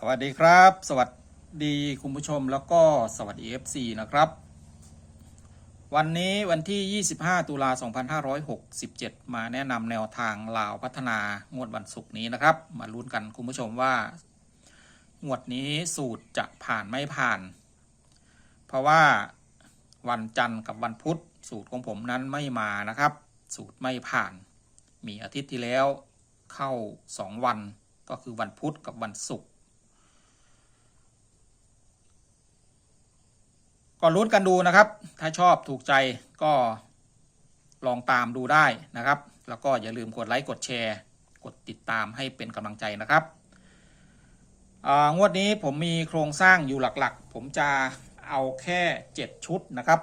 สวัสดีครับ สวัสดีคุณผู้ชมแล้วก็สวัสดี FC นะครับ วันนี้วันที่ 25 ตุลา2567 มาแนะนำแนวทางลาวพัฒนางวดวันศุกร์นี้นะครับ มาลุ้นกันคุณผู้ชมว่า งวดนี้สูตรจะผ่านไม่ผ่าน เพราะว่าวันจันทร์กับวันพุธสูตรของผมนั้นไม่มานะครับ สูตรไม่ผ่าน มีอาทิตย์ที่แล้วเข้า 2 วันก็คือวันพุธกับวันศุกร์ ก็ลุ้นกันดูนะครับ ถ้าชอบถูกใจก็ลองตามดูได้นะครับ แล้วก็อย่าลืมกดไลค์กดแชร์ กดติดตามให้เป็นกำลังใจนะครับอ่างวดนี้ผมมีโครงสร้างอยู่หลักๆ ผมจะเอาแค่ 7 ชุดนะครับ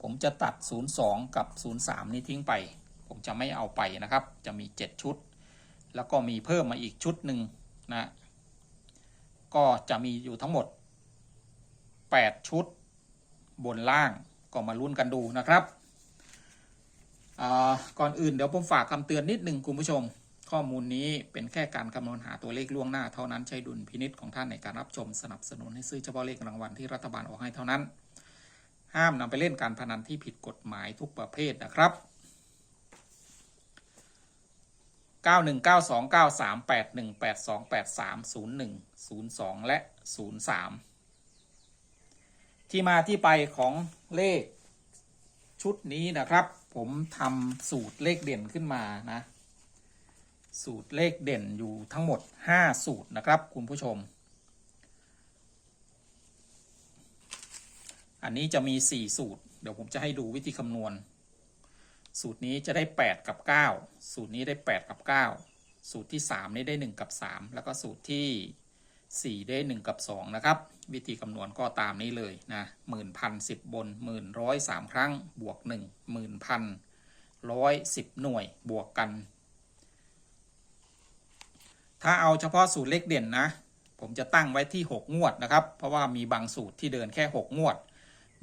ผมจะตัด 02 กับ 03 นี้ทิ้งไป ผมจะไม่เอาไปนะครับ จะมี 7 ชุด แล้วก็มีเพิ่มมาอีกชุดหนึ่งนะ ก็จะมีอยู่ทั้งหมด 8 ชุดบนล่างก็มาลุ้นกันดูนะครับก่อนอื่นเดี๋ยวผมฝากคำเตือนนิดหนึ่งคุณผู้ชม ข้อมูลนี้เป็นแค่การคำนวณหาตัวเลขล่วงหน้าเท่านั้นใช้ดุลพินิษของท่านในการรับชมสนับสนุนให้ซื้อเฉพาะเลขรางวัลที่รัฐบาลออกให้เท่านั้น ห้ามนำไปเล่นการพนันที่ผิดกฎหมายทุกประเภทนะครับ 91 92 93 81 82 83 01 02และ03ที่มาที่ไปของเลขชุดนี้นะครับ ผมทำสูตรเลขเด่นขึ้นมานะ สูตรเลขเด่นอยู่ทั้งหมด 5 สูตรนะครับ คุณผู้ชม อันนี้จะมี 4 สูตร เดี๋ยวผมจะให้ดูวิธีคำนวณ สูตรนี้จะได้ 8 กับ 9 สูตรนี้ได้ 8 กับ 9 สูตรที่ 3 นี้ได้ 1 กับ 3 แล้วก็สูตรที่ 4 ได้ 1 กับ 2 นะครับ วิธีคำนวณก็ตามนี้เลยนะหมื่นพันสิบบนหมื่นร้อยสามครั้ง บวกหนึ่งหมื่นพันร้อยสิบหน่วยบวกกัน ถ้าเอาเฉพาะสูตรเลขเด่นนะ ผมจะตั้งไว้ที่ 6 งวดนะครับ เพราะว่ามีบางสูตรที่เดินแค่ 6 งวด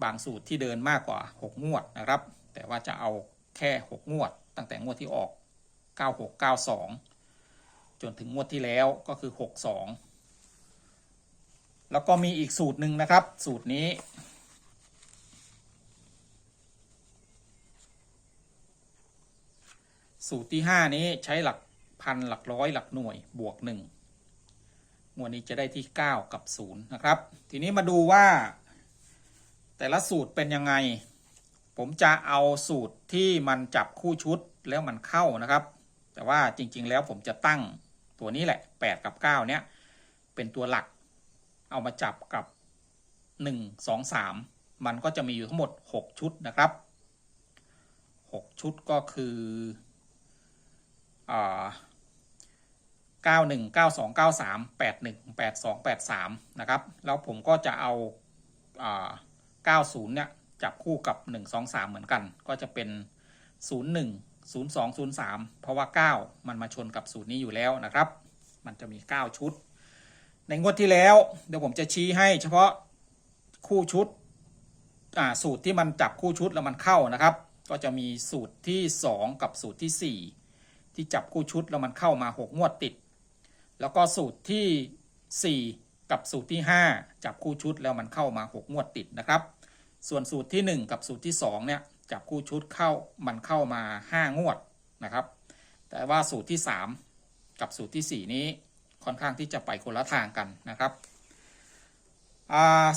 บางสูตรที่เดินมากกว่า 6 งวดนะครับ แต่ว่าจะเอา แค่ 6 งวด ตั้งแต่งวดที่ออก 96 92 จนถึงงวดที่แล้วก็คือ 62 แล้วก็มีอีกสูตรหนึ่งนะครับ สูตรนี้ สูตรที่ 5 นี้ใช้หลักพันหลักร้อยหลักหน่วยบวก 1 งวดนี้จะได้ที่ 9 กับ 0 นะครับ ทีนี้มาดูว่าแต่ละสูตรเป็นยังไง ผมจะเอาสูตรที่มันจับคู่ชุดแล้วมันเข้านะครับ แต่ว่าจริงๆแล้วผมจะตั้งตัวนี้แหละ 8 กับ 9 เนี้ยเป็นตัวหลัก เอามาจับกับ 1 2 3 มันก็จะมีอยู่ทั้งหมด 6 ชุดนะครับ 6 ชุดก็คืออ่า91 92 93 81 82 83 นะครับ แล้วผมก็จะเอาอา90 เนี่ย จับคู่กับ 1 2 3 เหมือนกัน ก็จะเป็น 01 02 03 เพราะว่า 9 มันมาชนกับสูตรนี้อยู่แล้วนะครับ มันจะมี 9 ชุด ในงวดที่แล้ว เดี๋ยวผมจะชี้ให้เฉพาะคู่ชุดสูตรที่มันจับคู่ชุดแล้วมันเข้านะครับ ก็จะมีสูตรที่ 2 กับสูตรที่ 4 ที่จับคู่ชุดแล้วมันเข้ามา 6 งวดติด แล้วก็สูตรที่ 4 กับสูตรที่ 5 จับคู่ชุดแล้วมันเข้ามา 6 งวดติดนะครับ ส่วนสูตรที่ 1 กับสูตรที่2เนี่ยจับคู่ชุดเข้ามันเข้ามา 5 งวดนะครับ แต่ว่าสูตรที่ 3 กับสูตรที่ 4 นี้ค่อนข้างที่จะไปคนละทางกันนะครับ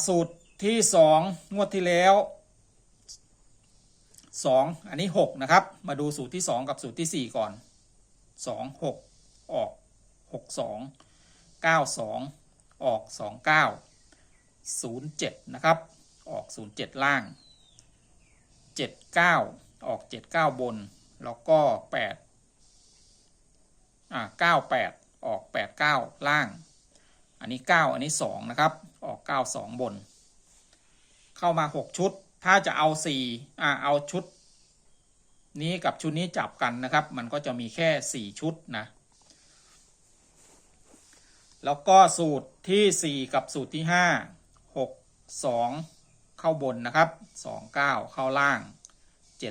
สูตรที่ 2 งวดที่แล้ว 2 อันนี้ 6 นะครับ มาดูสูตรที่ 2 กับสูตรที่ 4 ก่อน 2 6 ออก 6 2 9 2 ออก 2 9 0 7 นะครับ ออก 0 7 ล่าง 7 9 ออก 7 9 บน แล้วก็ 8 อ่า 9 8 ออก 8 9 ล่าง อันนี้ 9 อันนี้ 2 นะครับ ออก 9 2 บน เข้ามา 6 ชุด ถ้าจะเอา 4 อ่า เอาชุด นี้กับชุดนี้จับกันนะครับ มันก็จะมีแค่ 4 ชุดนะแล้วก็สูตรที่ 4 กับสูตรที่ 5 6 2 เข้าบนนะครับ2 9เข้าล่าง7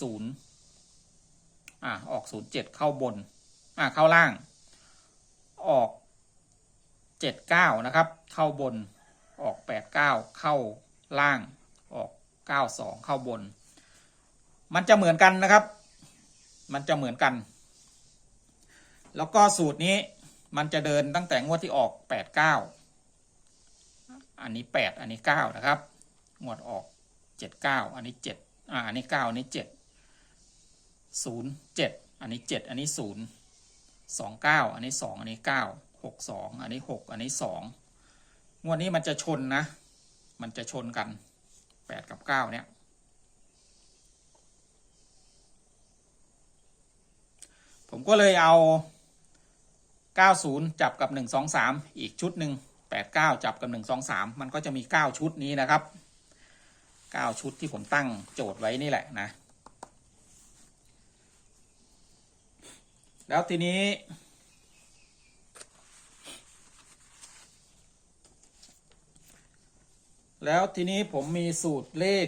0อ่าออก0 7เข้าบนอ่าเข้าล่าง ออกเจ็ดเก้านะครับ เข้าบนออกแปดเก้าเข้าล่างออกเก้าสองเข้าบน มันจะเหมือนกันนะครับ มันจะเหมือนกัน แล้วก็สูตรนี้มันจะเดินตั้งแต่งวดที่ออกแปดเก้า อันนี้แปดอันนี้เก้านะครับ งวดออกเจ็ดเก้าอันนี้เจ็ดอ่าอันนี้เก้าอันนี้เจ็ดศูนย์เจ็ดอันนี้เจ็ดอันนี้ศูนย์สองเก้าอันนี้สองอันนี้เก้าหกสองอันนี้หกอันนี้สองงวดนี้มันจะชนนะ มันจะชนกันแปดกับเก้าเนี่ยผมก็เลยเอา 90 จับกับ 1 2 3 อีกชุดหนึ่ง 89จับกับ1 2 3มันก็จะมี9ชุดนี้นะครับ9ชุดที่ผมตั้งโจทย์ไว้นี่แหละนะ แล้วทีนี้ แล้วทีนี้ผมมีสูตรเลข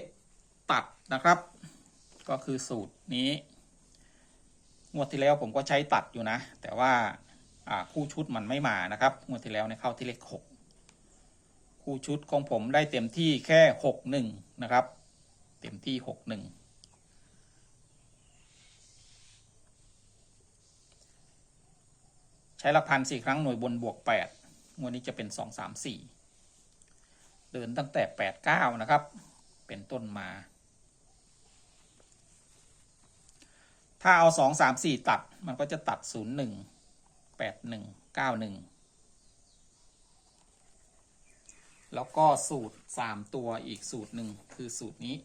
ตัดนะครับ ก็คือสูตรนี้ งวดที่แล้วผมก็ใช้ตัดอยู่นะ แต่ว่าอ่า คู่ชุดมันไม่มานะครับงวดที่แล้วเนี่ยเข้าที่เลขหกคู่ชุดของผมได้เต็มที่แค่หกหนึ่งนะครับ เต็มที่หกหนึ่งใช้หลักพันสี่ครั้งหน่วยบนบวกแปดงวดนี้จะเป็นสองสามสี่เดินตั้งแต่แปดเก้านะครับ เป็นต้นมา ถ้าเอาสองสามสี่ตัดมันก็จะตัดศูนย์หนึ่ง แปดหนึ่งเก้าหนึ่งแล้วก็สูตรสามตัวอีกสูตรหนึ่งคือสูตรนี้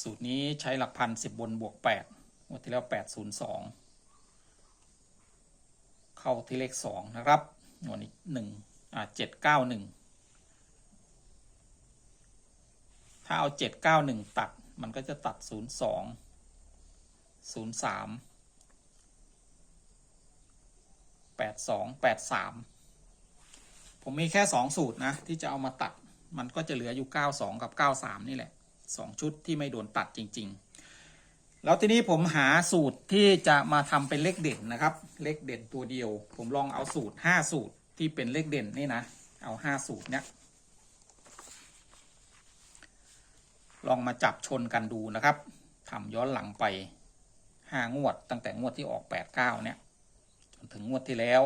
สูตรนี้ใช้หลักพันสิบบนบวกแปดงวดที่แล้วแปดศูนย์สองเข้าที่เลขสองนะครับงวดนี้หนึ่งอ่าเจ็ดเก้าหนึ่งถ้าเอาเจ็ดเก้าหนึ่งตัดมันก็จะตัดศูนย์สอง ศูนย์สามแปดสองแปดสามผมมีแค่สองสูตรนะ ที่จะเอามาตัดมันก็จะเหลืออยู่เก้าสองกับเก้าสามนี่แหละสองชุดที่ไม่โดนตัดจริง ๆ แล้วทีนี้ผมหาสูตรที่จะมาทำเป็นเลขเด่นนะครับ เลขเด่นตัวเดียว ผมลองเอาสูตรห้าสูตรที่เป็นเลขเด่นนี่นะเอาห้าสูตรเนี้ยลองมาจับชนกันดูนะครับทำย้อนหลังไป ห้างวด ตั้งแต่งวดที่ออกแปดเก้าเนี่ยจนถึงงวดที่แล้ว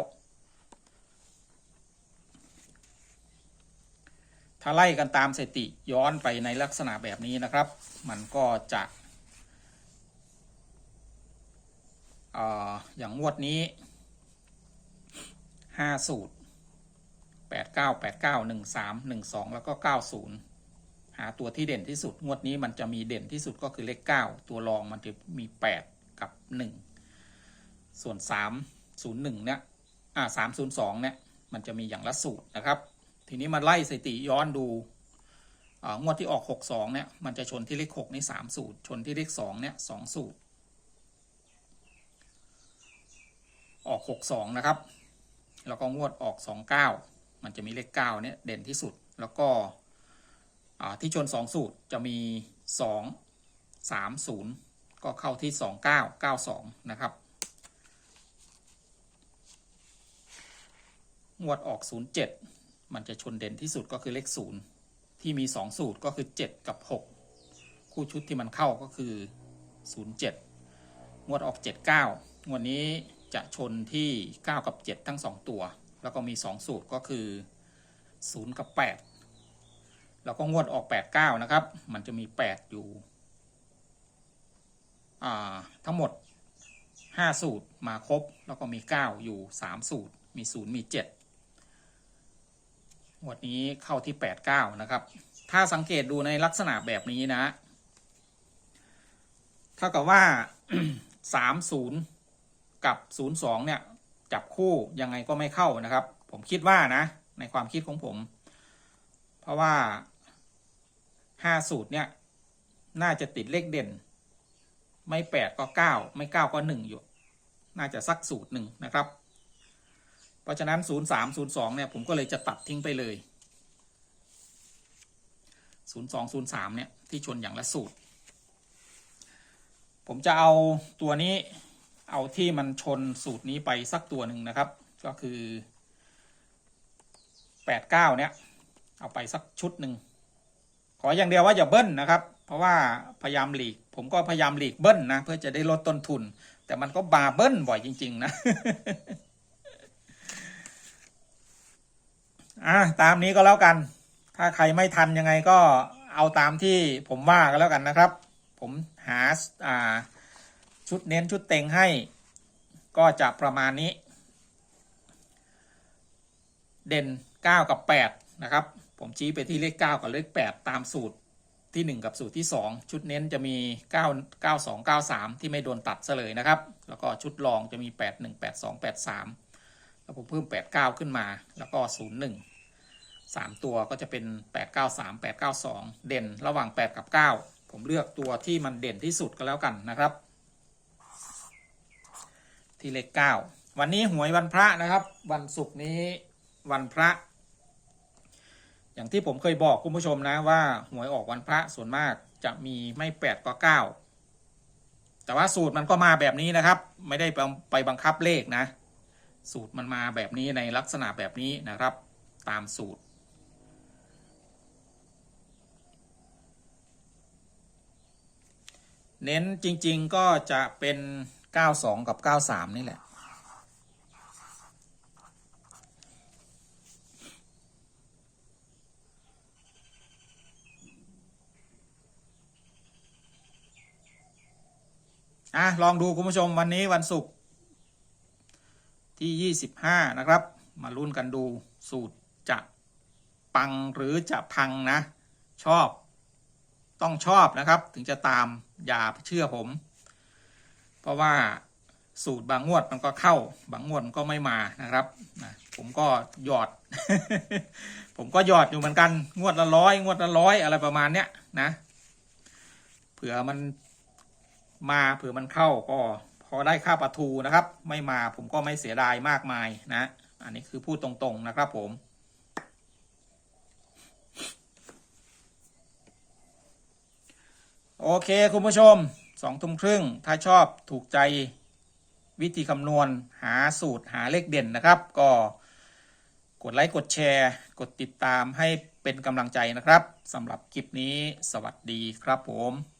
ถ้าไล่กันตามสถิติย้อนไปในลักษณะแบบนี้นะครับ มันก็จะอย่างงวดนี้ห้าสูตรแปดเก้าแปดเก้าหนึ่งสามหนึ่งสองแล้วก็เก้าศูนย์หาตัวที่เด่นที่สุด งวดนี้มันจะมีเด่นที่สุดก็คือเลข9ตัวรองมันจะมี8 กับ 1 ส่วน 301 เนี่ย อ่า 302 เนี่ย มันจะมีอย่างละสูตรนะครับ ทีนี้มาไล่สถิติย้อนดูงวดที่ออก 62 เนี่ย มันจะชนที่เลข6นี่3สูตร ชนที่เลข2เนี่ย2สูตร ออก 62 นะครับ แล้วก็งวดออก 29 มันจะมีเลข9เนี่ยเด่นที่สุด แล้วก็ที่ชนสองสูตรจะมีสองสามศูนย์ ก็เข้าที่สองเก้าเก้าสองนะครับ งวดออกศูนย์เจ็ดมันจะชนเด่นที่สุดก็คือเลขศูนย์ที่มีสองสูตรก็คือเจ็ดกับหกคู่ชุดที่มันเข้าก็คือศูนย์เจ็ดงวดออกเจ็ดเก้างวดนี้จะชนที่เก้ากับเจ็ดทั้งสองตัว แล้วก็มีสองสูตรก็คือศูนย์กับแปดแล้วก็งวดออก 89 นะครับ มันจะมี 8 อยู่ ทั้งหมด 5 สูตรมาครบ แล้วก็มี 9 อยู่ 3 สูตร มี 0 มี 7 งวดนี้เข้าที่ 89 นะครับ ถ้าสังเกตดูในลักษณะแบบนี้นะ เท่ากับว่า 30 กับ 02 เนี่ย จับคู่ยังไงก็ไม่เข้านะครับ ผมคิดว่านะ ในความคิดของผม เพราะว่าห้าสูตรเนี่ย น่าจะติดเลขเด่น ไม่แปดก็เก้าไม่เก้าก็หนึ่งอยู่ น่าจะสักสูตรหนึ่งนะครับ เพราะฉะนั้นศูนย์สามศูนย์สองเนี่ยผมก็เลยจะตัดทิ้งไปเลยศูนย์สองศูนย์สามเนี่ยที่ชนอย่างละสูตร ผมจะเอาตัวนี้เอาที่มันชนสูตรนี้ไปสักตัวหนึ่งนะครับ ก็คือแปดเก้าเนี้ยเอาไปสักชุดหนึ่งขออย่างเดียวว่าอย่าเบิ้ลนะครับ ราะว่าพยายามหลีก ผมก็พยายามหลีกเบิ้ลนะ เพื่อจะได้ลดต้นทุน แต่มันก็บาเบิ้ลบ่อยจริง ๆ นะอะตามนี้ก็แล้วกัน ถ้าใครไม่ทันยังไงก็เอาตามที่ผมว่าก็แล้วกันนะครับ ผมหาอ่าชุดเน้นชุดเต็งให้ ก็จะประมาณนี้ เด่น 9 กับ 8 นะครับ ผมชี้ไปที่เลข 9 กับเลข 8 ตามสูตร ที่ 1 กับสูตรที่ 2 ชุดเน้นจะมี 9 9 2 9 3 ที่ไม่โดนตัดซะเลยนะครับ แล้วก็ชุดรองจะมี 8 1 8 2 8 3 แล้วผมเพิ่ม 8 9 ขึ้นมา แล้วก็ 0 1 3 ตัวก็จะเป็น 8 9 3 8 9 2 เด่นระหว่าง 8 กับ 9 ผมเลือกตัวที่มันเด่นที่สุดก็แล้วกันนะครับ ที่เลข 9 วันนี้หวยวันพระนะครับ วันศุกร์นี้วันพระ อย่างที่ผมเคยบอกคุณผู้ชมนะว่าหวยออกวันพระส่วนมากจะมีไม่แปดก็เก้าแต่ว่าสูตรมันก็มาแบบนี้นะครับ ไม่ได้ไปบังคับเลขนะ สูตรมันมาแบบนี้ในลักษณะแบบนี้นะครับ ตามสูตร เน้นจริง ๆก็จะเป็น 92 กับ 93 นี่แหละ อะลองดูคุณผู้ชมวันนี้วันศุกร์ที่ 25 นะครับ มาลุ้นกันดูสูตรจะปังหรือจะพังนะ ชอบ ต้องชอบนะครับ ถึงจะตามอย่าเชื่อผม เพราะว่าสูตรบางงวดมันก็เข้า บางงวดมันก็ไม่มานะครับนะผมก็หยอด ผมก็หยอดอยู่เหมือนกัน งวดละร้อยงวดละร้อยอะไรประมาณเนี้ยนะ เผื่อมัน มาเผื่อมันเข้าก็พอได้ค่าประทูนะครับ ไม่มาผมก็ไม่เสียดายมากมายนะ อันนี้คือพูดตรงๆนะครับผมโอเค คุณผู้ชมสองทุ่มครึ่ง ถ้าชอบถูกใจวิธีคำนวณหาสูตรหาเลขเด่นนะครับ ก็กดไลค์กดแชร์ กดติดตามให้เป็นกำลังใจนะครับสำหรับคลิปนี้สวัสดีครับผม